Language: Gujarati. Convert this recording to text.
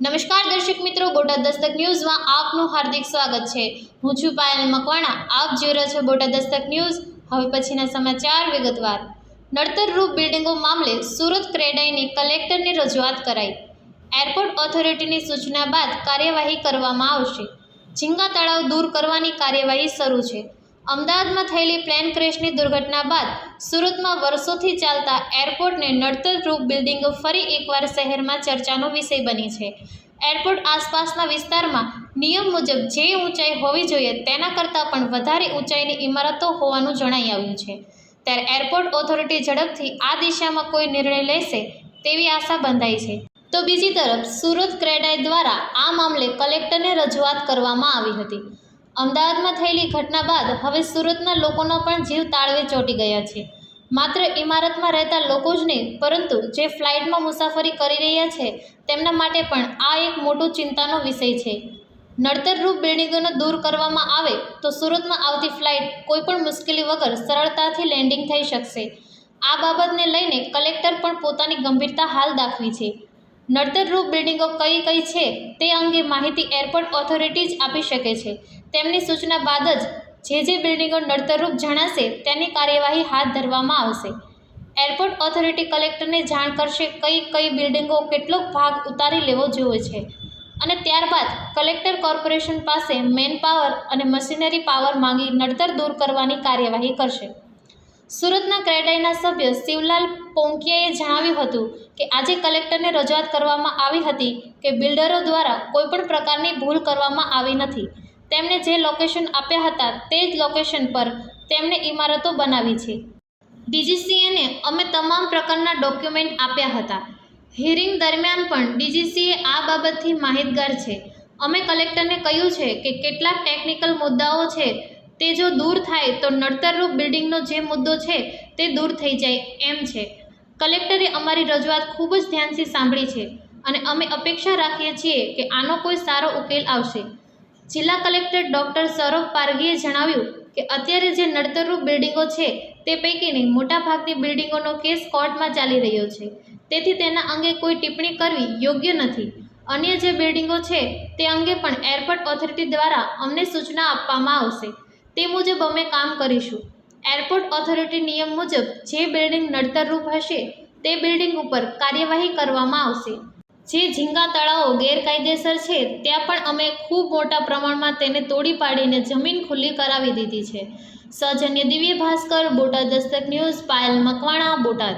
નમસ્કાર દર્શક મિત્રો, બોટાદ દસ્તક ન્યૂઝમાં આપનું હાર્દિક સ્વાગત છે. હું છું પાયલ મકવાણા. આપ જોઈ રહ્યા છો બોટાદ દસ્તક ન્યૂઝ. હવે પછીના સમાચાર વિગતવાર. નડતરરૂપ બિલ્ડિંગો મામલે સુરત ક્રેડાઈની કલેક્ટરની રજૂઆત કરાઈ. એરપોર્ટ ઓથોરિટીની સૂચના બાદ કાર્યવાહી કરવામાં આવશે. ઝીંગા તળાવ દૂર કરવાની કાર્યવાહી શરૂ છે. અમદાવાદમાં થયેલી પ્લેન ક્રેશની દુર્ઘટના બાદ સુરતમાં વર્ષોથી ચાલતા એરપોર્ટને નડતરરૂપ બિલ્ડિંગો ફરી એકવાર શહેરમાં ચર્ચાનો વિષય બની છે. એરપોર્ટ આસપાસના વિસ્તારમાં નિયમ મુજબ જે ઊંચાઈ હોવી જોઈએ તેના કરતાં પણ વધારે ઊંચાઈની ઇમારતો હોવાનું જણાઈ આવ્યું છે. ત્યારે એરપોર્ટ ઓથોરિટી ઝડપથી આ દિશામાં કોઈ નિર્ણય લેશે તેવી આશા બંધાઈ છે. તો બીજી તરફ સુરત ક્રેડાઈ દ્વારા આ મામલે કલેક્ટરને રજૂઆત કરવામાં આવી હતી. અમદાવાદમાં થયેલી ઘટના બાદ હવે સુરતના લોકોનો પણ જીવ તાળવે ચોંટી ગયા છે. માત્ર ઇમારતમાં રહેતા લોકો જ નહીં, પરંતુ જે ફ્લાઇટમાં મુસાફરી કરી રહ્યા છે, તેમના માટે પણ આ એક મોટો ચિંતાનો વિષય છે. નડતરરૂપ બિલ્ડિંગોને દૂર કરવામાં આવે તો સુરતમાં આવતી ફ્લાઇટ કોઈપણ મુશ્કેલી વગર સરળતાથી લેન્ડિંગ થઈ શકશે. આ બાબતને લઈને કલેક્ટર પણ પોતાની ગંભીરતા હાલ દાખવી છે. નડતરરૂપ બિલ્ડિંગો કઈ કઈ છે તે અંગે માહિતી એરપોર્ટ ઓથોરિટી જ આપી શકે છે. તેમની સૂચના બાદ જ જે જે બિલ્ડિંગો નડતરરૂપ જણાશે તેની કાર્યવાહી હાથ ધરવામાં આવશે. એરપોર્ટ ઓથોરિટી કલેક્ટરને જાણ કરશે કઈ કઈ બિલ્ડિંગો કેટલોક ભાગ ઉતારી લેવો જોઈએ છે. અને ત્યારબાદ કલેક્ટર કોર્પોરેશન પાસે મેન પાવર અને મશીનરી પાવર માંગી નડતર દૂર કરવાની કાર્યવાહી કરશે. સુરતના ક્રેડાઈના સભ્ય શિવલાલ પોંકિયાએ જણાવ્યું હતું કે આજે કલેક્ટરને રજૂઆત કરવામાં આવી હતી કે બિલ્ડરો દ્વારા કોઈપણ પ્રકારની ભૂલ કરવામાં આવી નથી. તેમણે જે લોકેશન આપ્યા હતા તે જ લોકેશન પર તેમણે ઇમારતો બનાવી છે. ડીજીસીએને અમે તમામ પ્રકારના ડોક્યુમેન્ટ આપ્યા હતા. હિયરિંગ દરમિયાન પણ ડીજીસીએ આ બાબતથી માહિતગાર છે. અમે કલેક્ટરને કહ્યું છે કે કેટલાક ટેકનિકલ મુદ્દાઓ છે તે જો દૂર થાય તો નડતરરૂપ બિલ્ડિંગનો જે મુદ્દો છે તે દૂર થઈ જાય એમ છે. કલેક્ટરે અમારી રજૂઆત ખૂબ જ ધ્યાનથી સાંભળી છે અને અમે અપેક્ષા રાખીએ છીએ કે આનો કોઈ સારો ઉકેલ આવશે. જિલ્લા કલેક્ટર ડૉક્ટર સૌરભ પારગીએ જણાવ્યું કે અત્યારે જે નડતરરૂપ બિલ્ડિંગો છે તે પૈકીની મોટાભાગની બિલ્ડિંગોનો કેસ કોર્ટમાં ચાલી રહ્યો છે. તેથી તેના અંગે કોઈ ટિપ્પણી કરવી યોગ્ય નથી. અન્ય જે બિલ્ડિંગો છે તે અંગે પણ એરપોર્ટ ઓથોરિટી દ્વારા અમને સૂચના આપવામાં આવશે. તે મુજબ અમે કામ કરીશું. એરપોર્ટ ઓથોરિટી નિયમ મુજબ જે બિલ્ડિંગ નડતરરૂપ હશે, તે બિલ્ડિંગ ઉપર કાર્યવાહી કરવામાં આવશે. જે ઝીંગા તળાવો ગેરકાયદેસર છે, ત્યાં પણ અમે ખૂબ મોટા પ્રમાણમાં તેને તોડી પાડીને જમીન ખુલ્લી કરાવી દીધી છે. સૌજન્ય દિવ્ય ભાસ્કર બોટાદ દસ્તક ન્યૂઝ, પાયલ મકવાણા, બોટાદ.